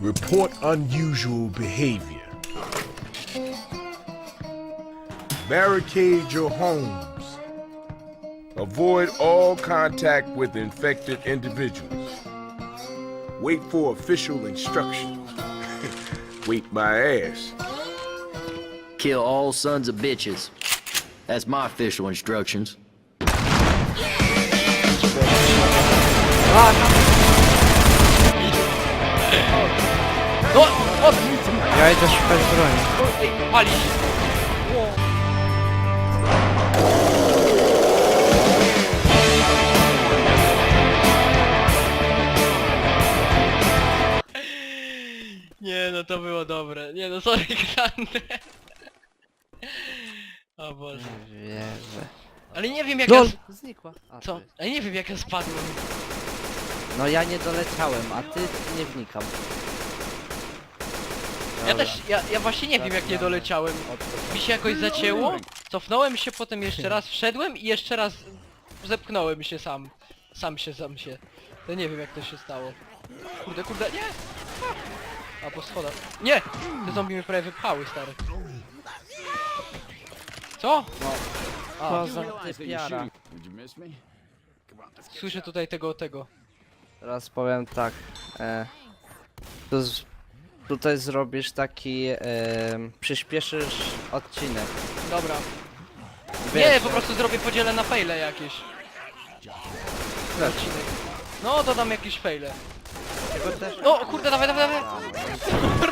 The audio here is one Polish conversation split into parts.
Report unusual behavior. Barricade your homes. Avoid all contact with infected individuals. Wait for official instructions. Wait my ass. Kill all sons of bitches. That's my official instructions. No! O! Ja idę szukać broni. Ej, pali się. Nie no, to było dobre. Nie no, sorry, Grande. O Boże. Nie wierzę. Ale nie wiem jak LOL! ja... Znikła. A, Co? tu jest. Ale nie wiem jak ja spadłem. No ja nie doleciałem, a ty nie wnikam. Ja Dobra. też, ja, ja właśnie nie wiem jak nie doleciałem. Mi się jakoś zacięło, cofnąłem się, potem jeszcze raz wszedłem i jeszcze raz zepchnąłem się sam. Sam się, sam się. To nie wiem jak to się stało. Kurde, kurde, nie! A po schodach. Nie! Te zombie mnie prawie wypchały, stary. Co? A, To za typiara. słyszę tutaj tego, tego. Teraz powiem tak. E, to z, tutaj zrobisz taki... E, przyspieszysz odcinek. Dobra. Wiesz, Nie, po prostu zrobię podzielę na fejle jakieś. Odcinek. No, dodam jakieś fejle. Tego też... O, kurde, dawaj, dawaj, dawaj!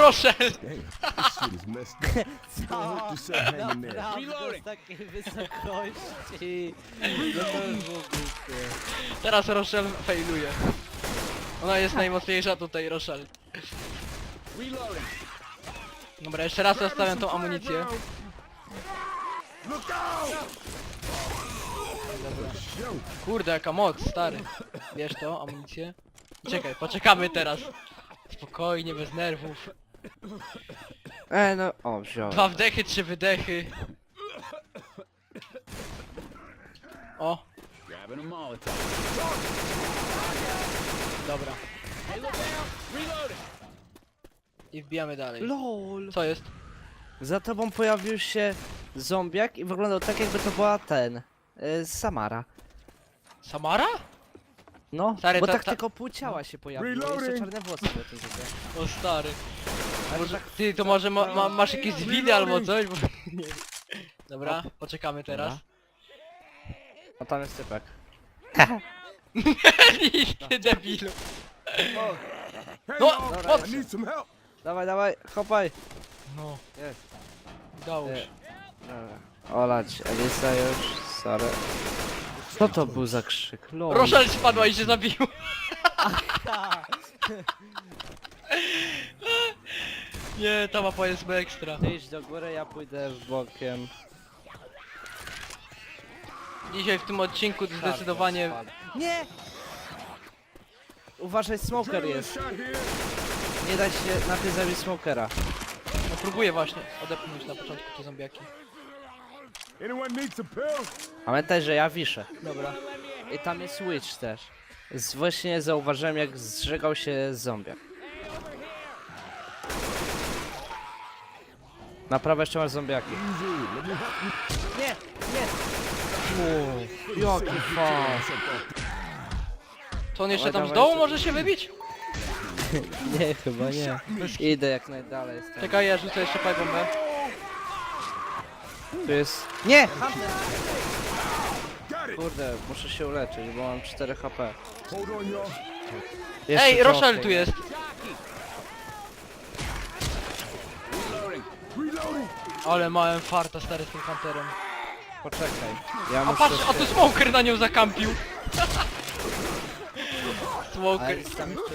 Z takiej wysokości. No to już było głupie. Teraz Rochelle failuje. Ona jest najmocniejsza tutaj, Rochelle. Dobra, jeszcze raz zostawiam tą amunicję. Dobra. Kurde, jaka moc, stary. Wiesz to, amunicję? Czekaj, poczekamy teraz. Spokojnie, bez nerwów. E, no... O, wziąłem. Dwa wdechy, trzy wydechy. O. Dobra. I wbijamy dalej. LOL! Co jest? Za tobą pojawił się zombiak i wyglądał tak jakby to była ten... E, Samara. Samara? No, Stary, bo ta- tak ta- tylko pół ciała się pojawiło, jeszcze Reloading. czarne włosy były tym sobie. O stary. Ale Może, tak- ty to może ma, ma, masz jakieś zwiny albo coś? Bo... Nie wiem. Dobra, poczekamy teraz. A tam jest typek. ty debilu. No, what? Need some help. Dawaj, dawaj, hopaj! No, Jest. Nie. Dobra. Olać, Elisa już, sorry. Co to był za krzyk? Lol. Rochelle spadła i się zabił. Nie, ta mapa jest ekstra. Ty idź do góry, ja pójdę bokiem. Dzisiaj w tym odcinku zdecydowanie... Nie! Uważaj, smoker jest. Nie da się na tej zabić smokera. No próbuję właśnie odepchnąć na początku te zombiaki. Anyone need some pills? Pamiętaj, że ja wiszę. Dobra. I tam jest Witch też. Z, właśnie zauważyłem, jak zżegał się zombiak. Na prawo jeszcze masz zombiaki. Nie, nie! Wow, jaki fas. To on jeszcze tam z dołu może się wybić? Nie, chyba nie. Idę jak najdalej. stąd. Czekaj, ja rzucę jeszcze pipe bombę. Tu jest... Nie! Hunter! Kurde, muszę się uleczyć, bo mam 4 HP. Jeszcze Ej. Rochelle tu jest. Ale małem farta stary z tym hunterem. Poczekaj. Ja A muszę patrz, a się... tu smoker na nią zakampił. Smoker, jest tam jeszcze.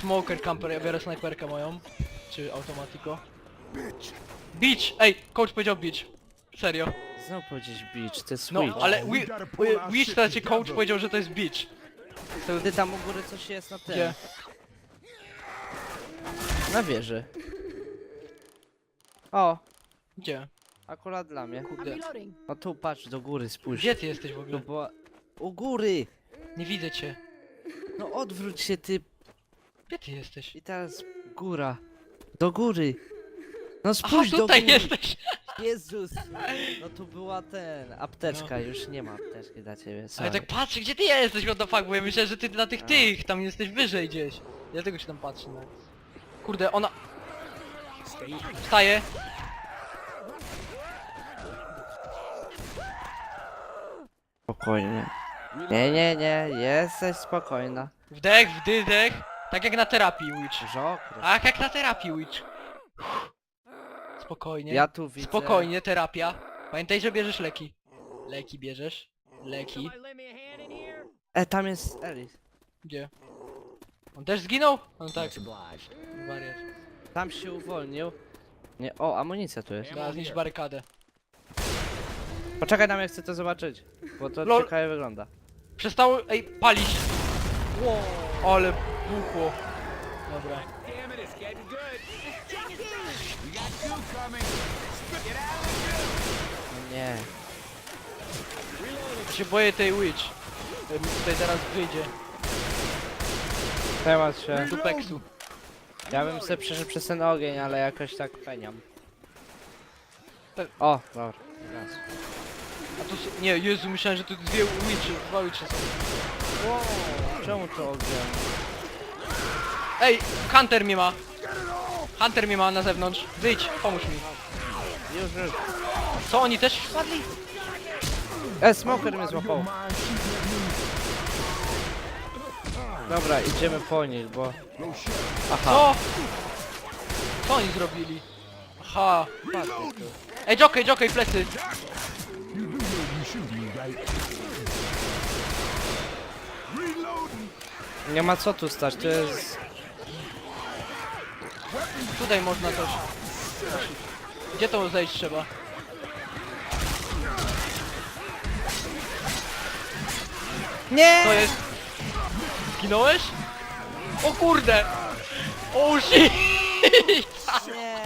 Smoker camper, ja biorę snajperkę moją. Czy automatiko. Beach! Ej, coach powiedział beach. Serio. Znowu powiedzieć beach, to jest No, ale We our Witch, znaczy coach powiedział, że to jest beach. To, Ty tam u góry coś jest na tym. gdzie? Na wieży. O, Gdzie? akurat dla mnie. Kurde. No tu patrz, do góry spójrz. Gdzie ty jesteś w ogóle? była... U góry! Nie widzę cię. No odwróć się ty Gdzie ty jesteś? i teraz Góra. Do góry. No Aha, spójrz do tutaj góry. jesteś! Jezus. No tu była ten, apteczka, już nie ma apteczki dla ciebie. Ale Sorry. tak patrzę, gdzie ty jesteś, what the fuck, bo ja myślę, że ty na tych tych, tam jesteś wyżej gdzieś. Dlatego się tam patrzę, no. Kurde, ona... Wstaje. Spokojnie. Nie, nie, nie, jesteś spokojna. Wdech, wdech. Tak jak na terapii, Witch. Dużo okres. Tak jak na terapii, Witch. Spokojnie. Ja tu widzę... Spokojnie, terapia. Pamiętaj, że bierzesz leki. Leki bierzesz. Leki. E, tam jest Elis. Gdzie? On też zginął? No tak. Wariat. Tam się uwolnił. Nie, o, amunicja tu jest. Teraz zniszcz barykadę. Poczekaj na mnie, chcę to zobaczyć. Bo to Lol. ciekawie wygląda. Przestało, ej, palić. Ale buchło. Dobra. No nie. Ja się boję tej witch. Mi tutaj zaraz wyjdzie. Temat się. Dupeksu. Ja bym sobie przeszedł przez ten ogień, ale jakoś tak peniam. Pe- O, dobra. Raz. A tu s- nie, Jezu, myślałem, że tu dwie witchy, dwa witchy są. Wow, czemu to ogień? Ej, Hunter mnie ma. Hunter mnie ma na zewnątrz. Wyjdź, pomóż mi. Już, już. Co, oni też wpadli? E, smoker mnie złapał. Dobra, idziemy po nich, bo... Aha, Co? Co oni zrobili? Aha. Ej, jockey, jockey, plecy. nie ma co tu stać, to jest... Tutaj można coś. Gdzie to zejść trzeba? Nie! To jest... Zginąłeś? O kurde! O shit! Nie!